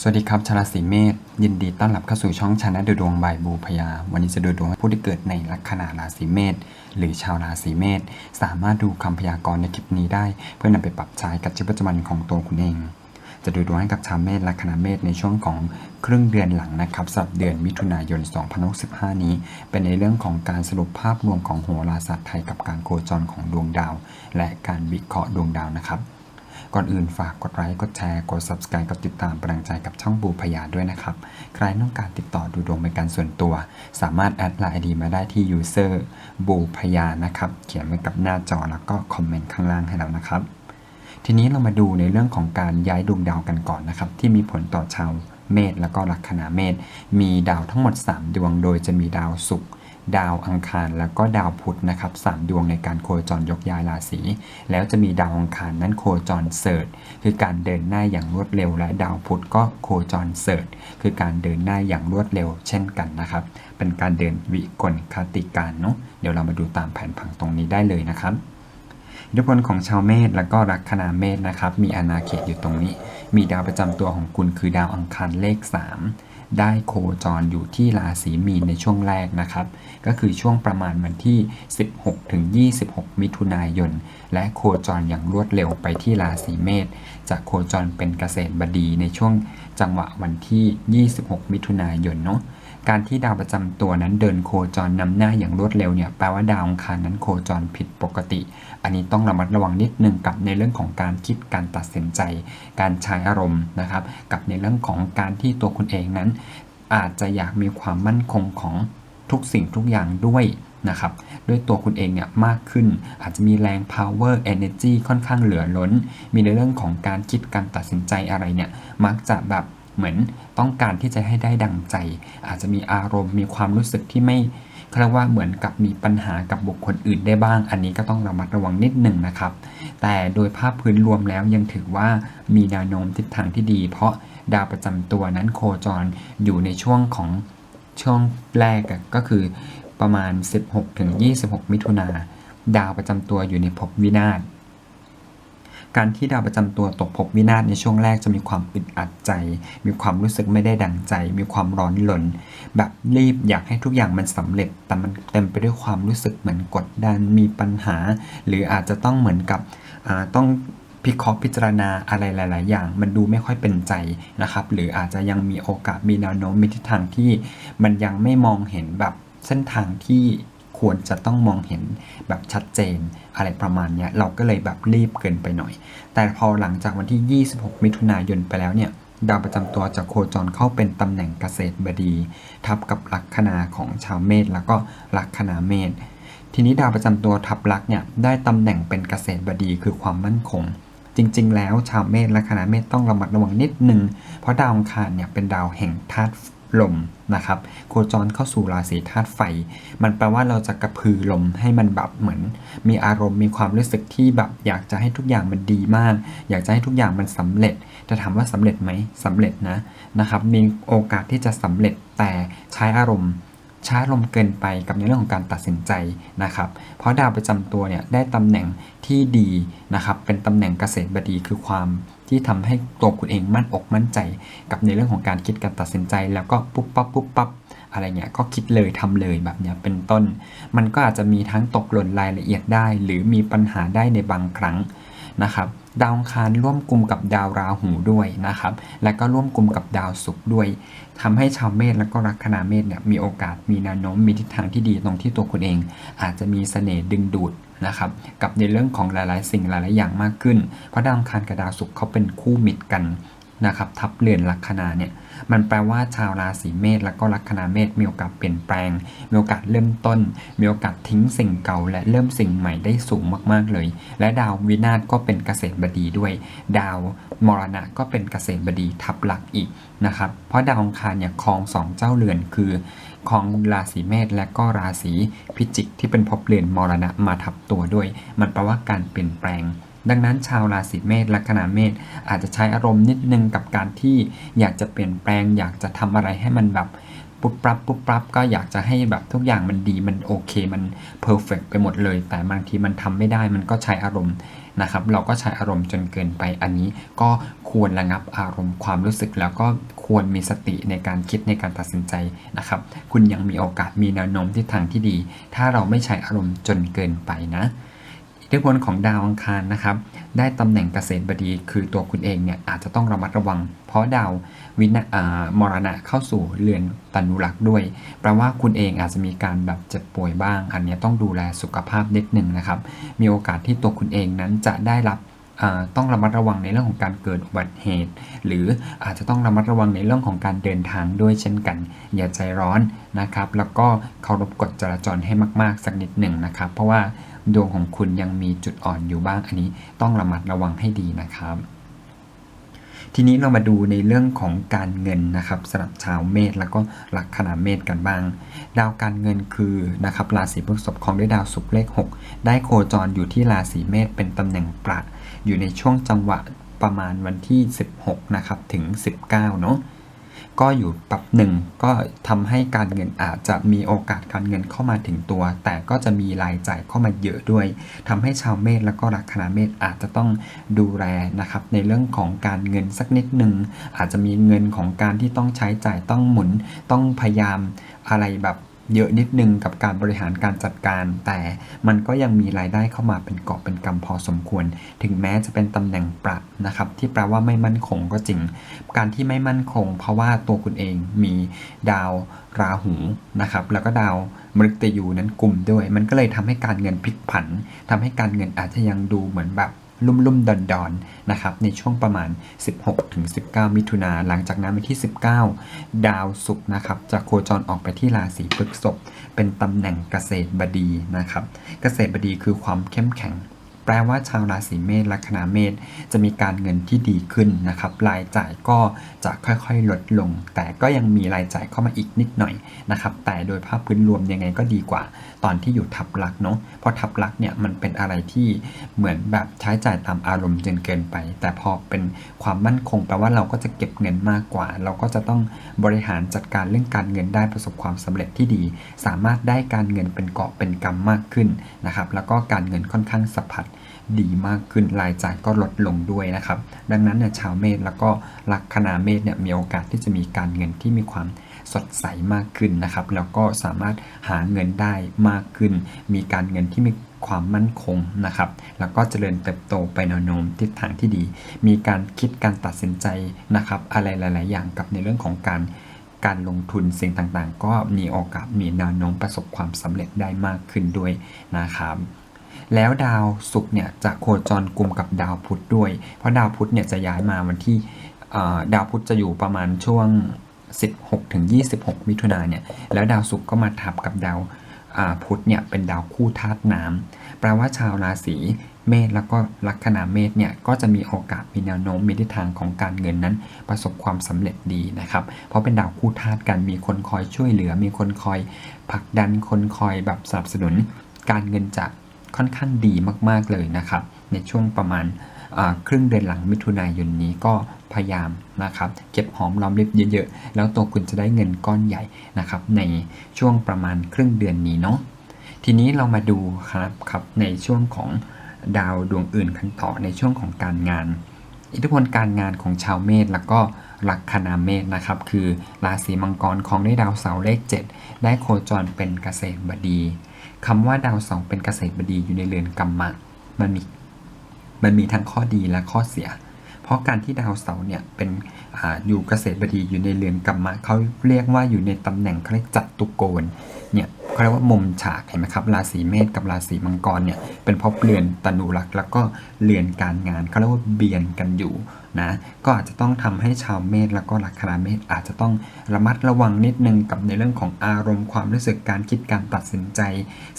สวัสดีครับชาราศีเมษยินดีต้อนรับเข้าสู่ช่องชาแนลดูดวงบายบูพยา วันนี้จะดูดวงให้ผู้ที่เกิดในลัคนาราศีเมษหรือชาวราศีเมษสามารถดูคำพยากรณ์ในคลิปนี้ได้ เพื่อนำไปปรับใช้กับชีวิตประจำวันของตัวคุณเอง จะดูดวงให้กับชาวเมษลัคนาเมษในช่วงของครึ่งเดือนหลังนะครับสำหรับเดือนมิถุนายน 2065 นี้ เป็นในเรื่องของการสรุปภาพรวมของโหราศาสตร์ไทยกับการโคจรของดวงดาว และการวิเคราะห์ดวงดาวนะครับ ก่อนอื่นฝากกดไลค์ กดแชร์ กด subscribe กดติดตามเป็นกำลังใจกับช่องบูพยาด้วยนะครับ ใครต้องการติดต่อดูดวงเป็นการส่วนตัว สามารถแอดไลน์ดีมาได้ที่ user บูพยานะครับ เขียนไว้กับหน้าจอแล้วก็คอมเมนต์ข้างล่างให้เรานะครับ ทีนี้เรามาดูในเรื่องของการย้ายดวงดาวกันก่อนนะครับ ที่มีผลต่อชาวเมษแล้วก็ลัคนาเมษมีดาวทั้งหมด 3 ดวง โดยจะมีดาวศุกร์ ดาวอังคารแล้วก็ดาวพุธนะครับสามดวงในการโคจรยกย้ายราศีแล้วจะมีดาวอังคารนั้นโคจรเสริร์คือการเดินหน้าอย่างรวดเร็ว และดาวพุธก็โคจรเสริร์คือการเดินหน้าอย่างรวดเร็ว เช่นกันนะครับ เป็นการเดินวิกลคติการเนาะเดี๋ยวเรามาดูตามแผนผังตรงนี้ได้เลยนะครับอิทธิพลของชาวเมษและก็ลัคนาเมษนะครับ มีอาณาเขตอยู่ตรงนี้ มีดาวประจำตัวของคุณคือดาวอังคารเลข 3 ได้โคจรอยู่ที่ราศีมีนในช่วงแรกนะครับ ก็คือช่วงประมาณวันที่ 16 ถึง 26 มิถุนายน และโคจรอย่างรวดเร็วไปที่ราศีเมษจะโคจรเป็นเกษตรบดีในช่วงจังหวะวันที่ 26 มิถุนายนเนาะ การที่ดาวประจำตัวนั้นเดินโคจรนำหน้าอย่างรวดเร็วเนี่ยแปลว่าดาวองคารนั้นโคจรผิดปกติ อันนี้ต้องระมัดระวังนิดนึงกับในเรื่องของการคิดการตัดสินใจ การใช้อารมณ์นะครับ กับในเรื่องของการที่ตัวคุณเองนั้น อาจจะอยากมีความมั่นคงของทุกสิ่งทุกอย่างด้วยนะครับด้วยตัวคุณเองเนี่ยมากขึ้น อาจจะมีแรง power energy ค่อนข้างเหลือล้น มีในเรื่องของการคิดการตัดสินใจอะไรเนี่ยมักจะแบบ เหมือนต้องการที่จะให้ได้ดังใจ อาจจะมีอารมณ์มีความรู้สึกที่ไม่เรียกว่าเหมือนกับมีปัญหากับบุคคลอื่นได้บ้าง อันนี้ก็ต้องระมัดระวังนิดหนึ่งนะครับ แต่โดยภาพพื้นรวมแล้วยังถือว่ามีแนวโน้มทิศทางที่ดี เพราะดาวประจำตัวนั้นโคจรอยู่ในช่วงของช่วงแรกก็คือประมาณ 16-26 มิถุนาดาวประจำตัวอยู่ในภพวินาศ การที่ดาวประจำตัวตกภพวินาศในช่วงแรกจะมีความอึดอัดใจ มีความรู้สึกไม่ได้ดังใจ มีความร้อนหลน แบบรีบอยากให้ทุกอย่างมันสำเร็จ แต่มันเต็มไปด้วยความรู้สึกเหมือนกดดัน มีปัญหา หรืออาจจะต้องเหมือนกับต้องพิเคราะห์พิจารณาอะไรหลาย ๆ อย่าง มันดูไม่ค่อยเป็นใจนะครับ หรืออาจจะยังมีโอกาสมีแนวโน้มมีทิศทางที่มันยังไม่มองเห็นแบบเส้นทางที่ ควรจะต้องมองเห็นแบบชัดเจนอะไรประมาณเนี้ยเราก็เลยแบบรีบเกินไปหน่อย แต่พอหลังจากวันที่ 26 มิถุนายนไปแล้วเนี่ยดาวประจำตัวจะโคจรเข้าเป็นตำแหน่งเกษตรบดี ทับกับลัคนาของชาวเมษแล้วก็ลัคนาเมษทีนี้ดาวประจำตัวทับลักเนี่ยได้ตำแหน่งเป็นเกษตรบดีคือความมั่นคง จริง ๆ แล้วชาวเมษและคณะเมษต้องระมัดระวังนิดนึง เพราะดาวอังคารเนี่ยเป็นดาวแห่งธาตุ ลมนะครับโคจรเข้าสู่ราศีธาตุไฟ มันแปลว่าเราจะกระพือลมให้มันแบบเหมือน มีอารมณ์มีความรู้สึกที่แบบอยากจะให้ทุกอย่างมันดีมาก อยากจะให้ทุกอย่างมันสำเร็จแต่ถามว่าสำเร็จไหมสำเร็จนะนะครับ มีโอกาสที่จะสำเร็จแต่ใช้อารมณ์ช้าลมเกินไปกับในเรื่องของการตัดสินใจนะครับ เพราะดาวประจำตัวเนี่ยได้ตำแหน่งที่ดีนะครับ เป็นตำแหน่งเกษตรบดีคือความ ที่ทำให้ตัวคุณเองมั่นอกมั่นใจ กับในเรื่องของการคิดการตัดสินใจ แล้วก็ปุ๊บปั๊บปุ๊บปั๊บอะไรเงี้ยก็คิดเลยทำเลยแบบเนี้ยเป็นต้น มันก็อาจจะมีทั้งตกหล่นรายละเอียดได้ หรือมีปัญหาได้ในบางครั้งนะครับดาวคารร่วมกลุ่มกับดาวราหูด้วยนะครับ และก็ร่วมกลุ่มกับดาวศุกร์ด้วยทำให้ชาวเมษและก็ลัคนาเมษเนี่ยมีโอกาสมีแนวโน้มมีทิศทางที่ดีตรงที่ตัวคุณเอง อาจจะมีเสน่ห์ดึงดูด นะครับกับในเรื่องของหลาย ๆ สิ่งหลาย ๆ อย่างมากขึ้น เพราะดาวอังคารกับดาวศุกร์เขาเป็นคู่มิตรกันนะครับทับเรือนลัคนาเนี่ยมันแปลว่าชาวราศีเมษและก็ลัคนาเมษมีโอกาสเปลี่ยนแปลง มีโอกาสเริ่มต้น มีโอกาสทิ้งสิ่งเก่า และเริ่มสิ่งใหม่ได้สูงมากๆเลย และดาววินาศก็เป็นเกษตรบดีด้วย ดาวมรณะก็เป็นเกษตรบดีทับหลักอีกนะครับเพราะดาวองคารเนี่ยครองสองเจ้าเรือนคือ ครองราศีเมษและก็ราศีพิจิกที่เป็นภพเรือนมรณะมาทับตัวด้วย มันแปลว่าการเปลี่ยนแปลง ดังนั้นชาวราศีเมษลัคนาเมษอาจจะใช้อารมณ์นิดนึงกับการที่อยากจะเปลี่ยนแปลง อยากจะทำอะไรให้มันแบบปุ๊บปั๊บปุ๊บปั๊บก็อยากจะให้แบบทุกอย่างมันดีมันโอเคมันเพอร์เฟกไปหมดเลย แต่บางทีมันทำไม่ได้มันก็ใช้อารมณ์นะครับ เราก็ใช้อารมณ์จนเกินไปอันนี้ก็ควรระงับอารมณ์ความรู้สึกแล้วก็ ควรมีสติในการคิดในการตัดสินใจนะครับ คุณยังมีโอกาสมีแนวโน้มทิศทางที่ดี ถ้าเราไม่ใช้อารมณ์จนเกินไปนะอิทธิพลของดาวอังคารนะครับ ได้ตำแหน่งเกษตรบดีคือตัวคุณเองเนี่ยอาจจะต้องระมัดระวัง เพราะดาววินามรณะเข้าสู่เรือนตนุรักษ์ด้วยแปลว่าคุณเองอาจจะมีการแบบเจ็บป่วยบ้าง อันเนี้ยต้องดูแลสุขภาพนิดหนึ่งนะครับ มีโอกาสที่ตัวคุณเองนั้นจะได้รับ ต้องระมัดระวังในเรื่องของการเกิดอุบัติเหตุ หรืออาจจะต้องระมัดระวังในเรื่องของการเดินทางด้วยเช่นกัน อย่าใจร้อนนะครับ แล้วก็เคารพกฎจราจรให้มาก ๆ สักนิดหนึ่งนะครับ เพราะว่าดวงของคุณยังมีจุดอ่อนอยู่บ้างอันนี้ ต้องระมัดระวังให้ดีนะครับทีนี้เรามาดูในเรื่องของการเงินนะครับสำหรับชาวเมษแล้วก็ลัคนาเมษกันบ้าง ดาวการเงินคือนะครับราศีพฤษภของด้วยดาวศุกร์เลข 6 ได้โคจรอยู่ที่ราศีเมษเป็นตำแหน่งประ อยู่ในช่วงจังหวะประมาณวันที่ 16 นะครับ ถึง 19 เนาะก็อยู่ปรับหนึ่งก็ทำให้การเงินอาจจะมีโอกาสการเงินเข้ามาถึงตัว แต่ก็จะมีรายจ่ายเข้ามาเยอะด้วยทำให้ชาวเมษแล้วก็ลัคนาเมษอาจจะต้องดูแลนะครับ ในเรื่องของการเงินสักนิดหนึ่งอาจจะมีเงินของการที่ต้องใช้จ่ายต้องหมุนต้องพยายามอะไรแบบ เยอะนิดนึงกับการบริหารการจัดการ แต่มันก็ยังมีรายได้เข้ามาเป็นกอบเป็นกำพอสมควร ถึงแม้จะเป็นตำแหน่งปรับนะครับที่แปลว่าไม่มั่นคงก็จริง การที่ไม่มั่นคง เพราะว่าตัวคุณเองมีดาวราหูนะครับแล้วก็ดาวมฤตยูนั้นกลุ่มด้วย มันก็เลยทำให้การเงินพลิกผันทำให้การเงินอาจจะยังดูเหมือนแบบ ลุ่มๆุ่มดอนดอนๆนะครับในช่วงประมาณ 16-19 มิถุนาหลังจากนั้นวันที่ 19 ดาวศุกร์นะครับจะโคจรออกไปที่ราศีพฤษภเป็นตำแหน่งเกษตรบดีนะครับเกษตรบดีคือความเข้มแข็ง แปลว่าชาวราศีเมษลัคนาเมษจะมีการเงินที่ดีขึ้นนะครับ รายจ่ายก็จะค่อยๆลดลง แต่ก็ยังมีรายจ่ายเข้ามาอีกนิดหน่อยนะครับ แต่โดยภาพพื้นรวมยังไงก็ดีกว่า ตอนที่อยู่ทับลักเนาะ เพราะทับลักเนี่ยมันเป็นอะไรที่เหมือนแบบใช้จ่ายตามอารมณ์จนเกินไป แต่พอเป็นความมั่นคงแปลว่าเราก็จะเก็บเงินมากกว่า เราก็จะต้องบริหารจัดการเรื่องการเงินได้ประสบความสำเร็จที่ดี สามารถได้การเงินเป็นเกาะเป็นกำมากขึ้นนะครับ แล้วก็การเงินค่อนข้างสะพัด ดีมากขึ้นรายจ่ายก็ลดลงด้วยนะครับ ดังนั้นเนี่ยชาวเมษแล้วก็ลัคนาเมษเนี่ยมีโอกาสที่จะมีการเงินที่มีความสดใสมากขึ้นนะครับ แล้วก็สามารถหาเงินได้มากขึ้น มีการเงินที่มีความมั่นคงนะครับ แล้วก็เจริญเติบโตไปแนวโน้มทิศทางที่ดี มีการคิดการตัดสินใจนะครับ อะไรหลาย ๆ อย่างกับในเรื่องของการการลงทุนสิ่งต่าง ๆ ก็มีโอกาสมีแนวโน้มประสบความสำเร็จได้มากขึ้นด้วยนะครับ แล้วดาวศุกร์เนี่ยจะโคจรกลุ่มกับดาวพุธด้วย เพราะดาวพุธเนี่ยจะย้ายมาวันที่ดาวพุธจะอยู่ประมาณช่วง 16ถึง26 มิถุนาเนี่ยแล้วดาวศุกร์ก็มาทับกับดาวพุธเนี่ยเป็นดาวคู่ธาตุน้ำแปลว่าชาวราศีเมษแล้วก็ลัคนาเมษเนี่ยก็จะมีโอกาสมีแนวโน้มมีทิศทางของการเงินนั้น ประสบความสำเร็จดีนะครับ เพราะเป็นดาวคู่ธาตุกันมีคนคอยช่วยเหลือ มีคนคอยผลักดันคนคอยแบบสนับสนุน การเงินจะ ค่อนข้างดีมากๆเลยนะครับ ในช่วงประมาณครึ่งเดือนหลังมิถุนายนนี้ก็พยายามนะครับเก็บหอมรอมริบเยอะๆ แล้วตัวคุณจะได้เงินก้อนใหญ่นะครับในช่วงประมาณครึ่งเดือนนี้เนาะทีนี้เรามาดูครับครับในช่วงของดาวดวงอื่นกันต่อในช่วงของการงาน อิทธิพลการงานของชาวเมษแล้วก็ ลัคนาเมษนะครับ คือราศีมังกรของได้ดาวเสาร์เลข 7 ได้โคจรเป็นเกษตรบดีคำว่าดาวเสาร์เป็นเกษตรบดีอยู่ในเรือนกรรมะมันมีมันมีทั้งข้อดีและข้อเสีย เพราะการที่ดาวเสาร์เนี่ยเป็นออยู่เกษตรบดีอยู่ในเรือนกรรมะเขาเรียกว่าอยู่ในตำแหน่งเขาเรียกจัตุโกณเนี่ยเขาเรียกว่ามุมฉากเห็นไหมครับราศีเมษกับราศีมังกรเนี่ยเป็นเพราะเรือนตนุรักษ์แล้วก็เรือนการงานเขาเรียกว่าเบียนกันอยู่ นะ ก็อาจจะต้องทำให้ชาวเมษแล้วก็ลัคนาเมษอาจจะต้องระมัดระวังนิดนึงกับในเรื่องของอารมณ์ความรู้สึกการคิดการตัดสินใจ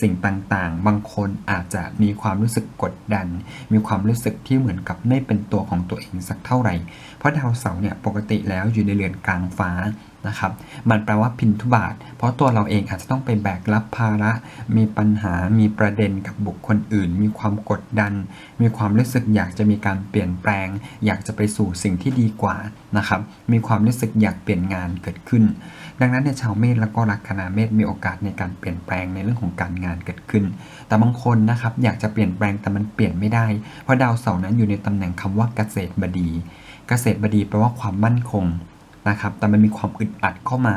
สิ่งต่างๆ บางคนอาจจะมีความรู้สึกกดดัน มีความรู้สึกที่เหมือนกับไม่เป็นตัวของตัวเองสักเท่าไหร่ เพราะดาวเสาร์เนี่ยปกติแล้วอยู่ในเรือนกลางฟ้า นะครับ มันแปลว่าพินทุบาท เพราะตัวเราเองอาจจะต้องไปแบกรับภาระ มีปัญหา มีประเด็นกับบุคคลอื่น มีความกดดัน มีความรู้สึกอยากจะมีการเปลี่ยนแปลง อยากจะไปสู่สิ่งที่ดีกว่านะครับ มีความรู้สึกอยากเปลี่ยนงานเกิดขึ้น ดังนั้นในยชาวเมษแล้วก็ลัคนาเมษมีโอกาสในการเปลี่ยนแปลงในเรื่องของการงานเกิดขึ้น แต่บางคนนะครับอยากจะเปลี่ยนแปลงแต่มันเปลี่ยนไม่ได้ เพราะดาวเสาร์นั้นอยู่ในตำแหน่งคำว่าเกษตรบดี เกษตรบดีแปลว่าความมั่นคง นะครับ แต่มันมีความอึดอัดเข้ามา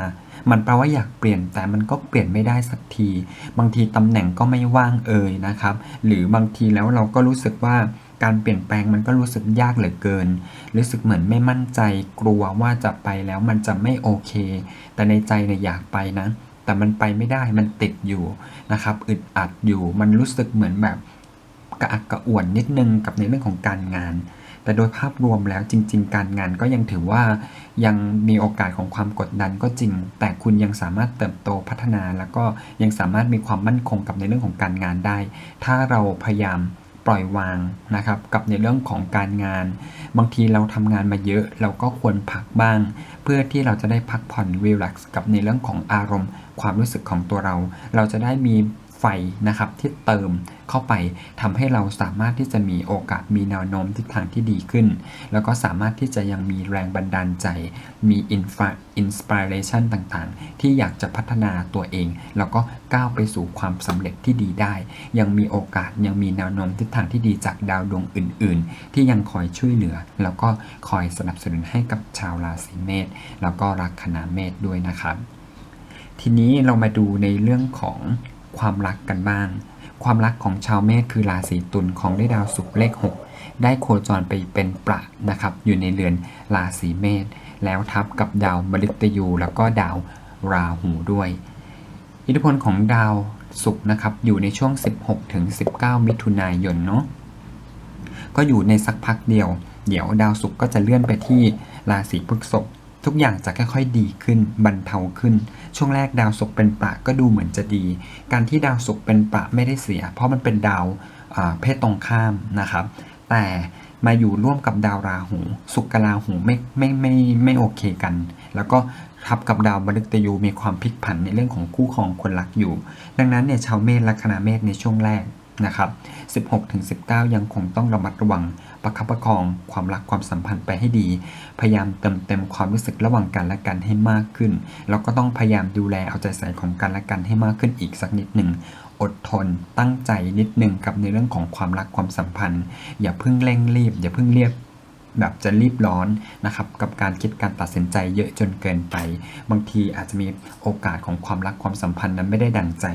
มันแปลว่าอยากเปลี่ยนแต่มันก็เปลี่ยนไม่ได้สักที บางทีตำแหน่งก็ไม่ว่างเอ่ยนะครับ หรือบางทีแล้วเราก็รู้สึกว่าการเปลี่ยนแปลงมันก็รู้สึกยากเหลือเกิน รู้สึกเหมือนไม่มั่นใจ กลัวว่าจะไปแล้วมันจะไม่โอเค แต่ในใจเนี่ยอยากไปนะ แต่มันไปไม่ได้ มันติดอยู่นะครับ อึดอัดอยู่ มันรู้สึกเหมือนแบบกระอักกระอ่วนนิดนึงกับในเรื่องของการงาน แต่โดยภาพรวมแล้วจริง ๆ การงานก็ยังถือว่ายังมีโอกาสของความกดดันก็จริง แต่คุณยังสามารถเติบโตพัฒนา แล้วก็ยังสามารถมีความมั่นคงกับในเรื่องของการงานได้ ถ้าเราพยายามปล่อยวางนะครับกับในเรื่องของการงาน บางทีเราทำงานมาเยอะเราก็ควรพักบ้าง เพื่อที่เราจะได้พักผ่อนรีแลกซ์กับในเรื่องของอารมณ์ ความรู้สึกของตัวเรา เราจะได้มี ไฟนะครับที่เติมเข้าไปทำให้เราสามารถที่จะมีโอกาสมีแนวโน้มทิศทางที่ดีขึ้น แล้วก็สามารถที่จะยังมีแรงบันดาลใจ มีอินฟาอินสปิเรชันต่างๆ ที่อยากจะพัฒนาตัวเอง แล้วก็ก้าวไปสู่ความสำเร็จที่ดีได้ ยังมีโอกาสยังมีแนวโน้มทิศทางที่ดีจากดาวดวงอื่น ๆ ที่ยังคอยช่วยเหลือ แล้วก็คอยสนับสนุนให้กับชาวราศีเมษแล้วก็ลัคนาเมษด้วยนะครับทีนี้เรามาดูในเรื่องของ ความรักกันบ้าง ความรักของชาวเมษคือราศีตุลของได้ดาวศุกร์เลข 6 ได้โคจรไปเป็นประนะครับ อยู่ในเรือนราศีเมษแล้วทับกับดาวมฤตยูแล้วก็ดาวราหูด้วย อิทธิพลของดาวศุกร์นะครับอยู่ในช่วง 16ถึง19 มิถุนายนเนาะก็อยู่ในสักพักเดียว เดี๋ยวดาวศุกร์ก็จะเลื่อนไปที่ราศีพฤษภ ทุกอย่างจะค่อยๆดีขึ้นบรรเทาขึ้น ช่วงแรกดาวศุกร์เป็นปะก็ดูเหมือนจะดี การที่ดาวศุกร์เป็นปะไม่ได้เสีย เพราะมันเป็นดาวเพศตรงข้ามนะครับ แต่มาอยู่ร่วมกับดาวราหูสุกกับราหูไม่ไม่ไม่ไม่โอเคกัน แล้วก็ทับกับดาวมฤตยูมีความพลิกผันในเรื่องของคู่ครองคนรักอยู่ ดังนั้นเนี่ยชาวเมษลัคนาเมษในช่วงแรก นะครับ 16-19 ยังคงต้องระมัดระวัง ประคับประคองความรักความสัมพันธ์ไปให้ดี พยายามเติมเต็มความรู้สึกระหว่างกันและกันให้มากขึ้น แล้วก็ต้องพยายามดูแลเอาใจใส่ของกันและกันให้มากขึ้นอีกสักนิดหนึ่ง อดทน ตั้งใจนิดหนึ่งกับในเรื่องของความรักความสัมพันธ์ อย่าเพิ่งเร่งรีบ อย่าเพิ่งเรียบ แบบจะรีบร้อนนะครับกับการคิดการตัดสินใจเยอะจนเกินไป บางทีอาจจะมีโอกาสของความรักความสัมพันธ์นั้นไม่ได้ดังใจ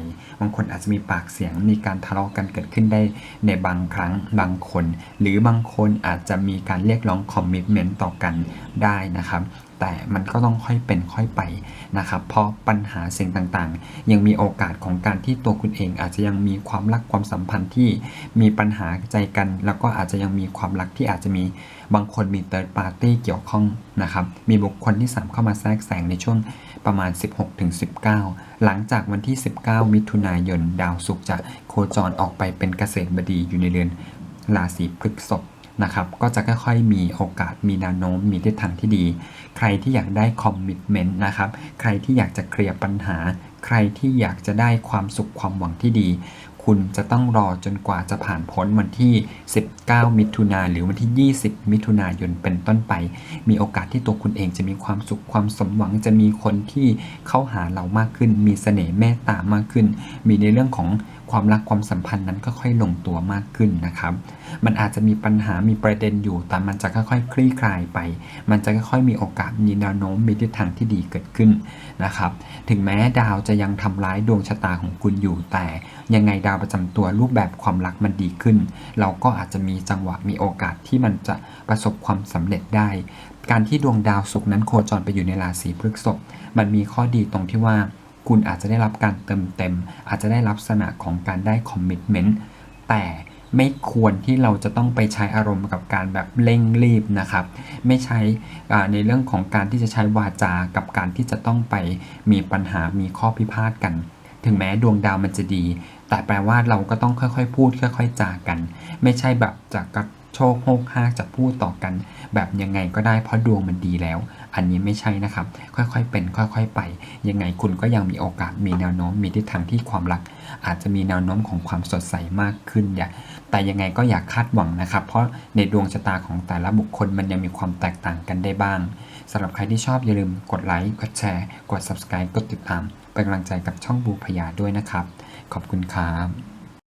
บางคนอาจจะมีปากเสียงมีการทะเลาะกันเกิดขึ้นได้ในบางครั้งบางคน หรือบางคนอาจจะมีการเรียกร้องคอมมิชเมนต์ต่อกันได้นะครับ แต่มันก็ต้องค่อยเป็นค่อยไปนะครับ เพราะปัญหาสิ่งต่างๆ ยังมีโอกาสของการที่ตัวคุณเอง อาจจะยังมีความรักความสัมพันธ์ที่มีปัญหาใจกัน แล้วก็อาจจะยังมีความรักที่อาจจะมีบางคนมี third party เกี่ยวข้องนะครับ มีบุคคลที่ 3 เข้ามาแทรกแซงในช่วงประมาณ 16-19 หลังจากวันที่ 19 มิถุนายน ดาวศุกร์จะโคจรออกไปเป็นเกษตรบดีอยู่ในเรือนราศีพฤษภ นะครับก็จะค่อยๆมีโอกาสมีแนวโน้มมีทิศทางที่ดี ใครที่อยากได้คอมมิ t เมนต์นะครับใครที่อยากจะเคลียร์ปัญหา ใครที่อยากจะได้ความสุขความหวังที่ดี คุณจะต้องรอจนกว่าจะผ่านพ้นวันที่ 19 มิถุนาหรือวันที่ 20 มิถุนายนเป็นต้นไป มีโอกาสที่ตัวคุณเองจะมีความสุขความสมหวังจะมีคนที่เข้าหาเรามากขึ้น มีเสน่ห์เมตตามากขึ้น มีในเรื่องของ ความรักความสัมพันธ์นั้นก็ค่อยลงตัวมากขึ้นนะครับ มันอาจจะมีปัญหามีประเด็นอยู่ แต่มันจะค่อยๆคลี่คลายไป มันจะค่อยๆมีโอกาสมีแนวโน้มมีทิศทางที่ดีเกิดขึ้นนะครับ ถึงแม้ดาวจะยังทำร้ายดวงชะตาของคุณอยู่ แต่ยังไงดาวประจำตัวรูปแบบความรักมันดีขึ้น เราก็อาจจะมีจังหวะมีโอกาสที่มันจะประสบความสำเร็จได้ การที่ดวงดาวศุกร์นั้นโคจรไปอยู่ในราศีพฤษภมันมีข้อดีตรงที่ว่า คุณอาจจะได้รับการเติมเต็ม อาจจะได้รับลักษณะของการได้คอมมิชเมนต์แต่ไม่ควรที่เราจะต้องไปใช้อารมณ์กับการแบบเร่งรีบนะครับ ไม่ใช้อ่ในเรื่องของการที่จะใช้วาจา กับการที่จะต้องไปมีปัญหามีข้อพิพาทกัน ถึงแม้ดวงดาวมันจะดี แต่แปลว่าเราก็ต้องค่อยๆ พูดค่อย ๆ จากัน ไม่ใช่แบบจะกระโชคโฮกฮากจะพูดต่อกัน แบบยังไงก็ได้เพราะดวงมันดีแล้ว อันนี้ไม่ใช่นะครับ ค่อยๆเป็น ค่อยๆไป ยังไงคุณก็ยังมีโอกาสมีแนวโน้มมีทิศทางที่ความรัก อาจจะมีแนวโน้มของความสดใสมากขึ้นอย่าแต่ยังไงก็อย่าคาดหวังนะครับ เพราะในดวงชะตาของแต่ละบุคคลมันยังมีความแตกต่างกันได้บ้างสำหรับใครที่ชอบอย่าลืมกดไลค์กดแชร์ กด subscribe กดติดตามเป็นกำลังใจกับช่องบูพยาด้วยนะครับ ขอบคุณครับ